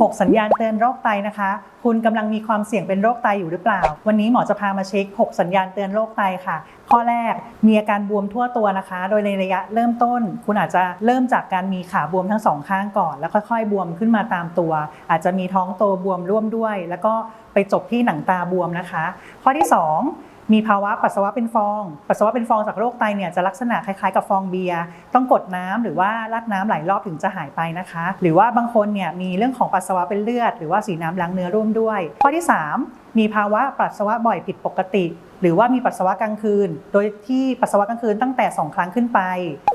6 สัญญาณเตือนโรคไตนะคะ คุณกำลังมีความเสี่ยงเป็นโรคไตอยู่หรือเปล่า วันนี้หมอจะพามาเช็ค 6 สัญญาณเตือนโรคไตค่ะ ข้อแรกมีอาการบวมทั่วตัวนะคะ โดยในระยะเริ่มต้น คุณอาจจะเริ่มจากการมีขาบวมทั้งสองข้างก่อน แล้วค่อยๆ บวมขึ้นมาตามตัว อาจจะมีท้องโตบวมร่วมด้วย แล้วก็ไปจบที่หนังตาบวมนะคะ ข้อที่ 2 มีภาวะปัสสาวะเป็นฟอง ปัสสาวะเป็นฟองจากโรคไตเนี่ยจะลักษณะคล้ายๆกับฟองเบียร์ต้องกดน้ำหรือว่าราดน้ำหลายรอบถึงจะหายไปนะคะ หรือว่าบางคนเนี่ยมีเรื่องของปัสสาวะเป็นเลือด หรือว่าสีน้ำล้างเนื้อร่วมด้วย ข้อที่ 3มีภาวะปัสสาวะบ่อยผิดปกติ หรือว่ามีปัสสาวะกลางคืน โดยที่ปัสสาวะกลางคืนตั้งแต่ 2 ครั้งขึ้นไป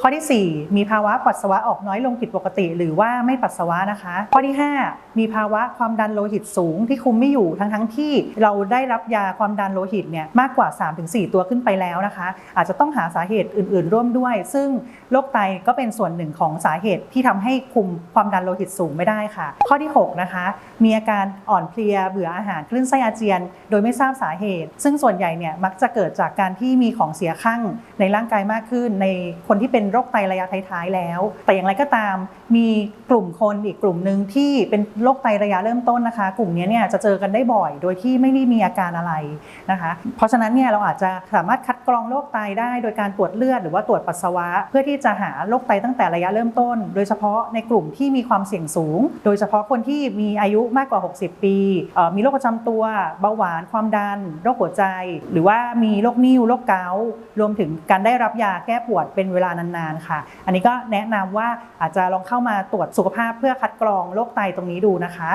ข้อทีสี่ 4 มีภาวะปัสสาวะออกน้อยลงผิดปกติ หรือว่าไม่ปัสสาวะนะคะ ข้อที่ 5 มีภาวะความดันโลหิตสูงที่คุมไม่อยู่ทั้งทั้งที่เราได้รับยาความดันโลหิตเนี่ยมากกว่า 3-4 ตัวขึ้นไปแล้วนะคะ อาจจะต้องหาสาเหตุอื่น ๆ ร่วมด้วย ซึ่งโรคไตก็เป็นส่วนหนึ่งของสาเหตุที่ทำให้คุมความดันโลหิตสูงไม่ได้ค่ะ ข้อที่6นะคะมีอาการอ่อนเพลียเบื่ออาหารคลื่นไส้อาเจียนโดยไม่ทราบสาเหตุ ซึ่งส่วนใหญ่เนี่ยมักจะเกิดจากการที่มีของเสียข้างในร่างกายมากขึ้น ในคนที่เป็นโรคไตระยะท้ายๆแล้ว แต่อย่างไรก็ตาม มีกลุ่มคนอีกกลุ่มหนึ่งที่เป็นโรคไตระยะเริ่มต้นนะคะ กลุ่มนี้เนี่ยจะเจอกันได้บ่อย โดยที่ไม่ได้มีอาการอะไรนะคะ เพราะฉะนั้นเนี่ยเราอาจจะสามารถคัดกรองโรคไตได้โดยการตรวจเลือดหรือว่าตรวจปัสสาวะ เพื่อที่จะหาโรคไตตั้งแต่ระยะเริ่มต้น โดยเฉพาะในกลุ่มที่มีความเสี่ยงสูง โดยเฉพาะคนที่มีอายุมากกว่า 60 ปี มีโรคประจำตัวเบาหวาน ความดัน โรคหัวใจ หรือว่ามีโรคนิ่วโรคเกาต์รวมถึงการได้รับยาแก้ปวดเป็นเวลานานๆค่ะ อันนี้ก็แนะนำว่าอาจจะลองเข้ามาตรวจสุขภาพเพื่อคัดกรองโรคไตตรงนี้ดูนะคะ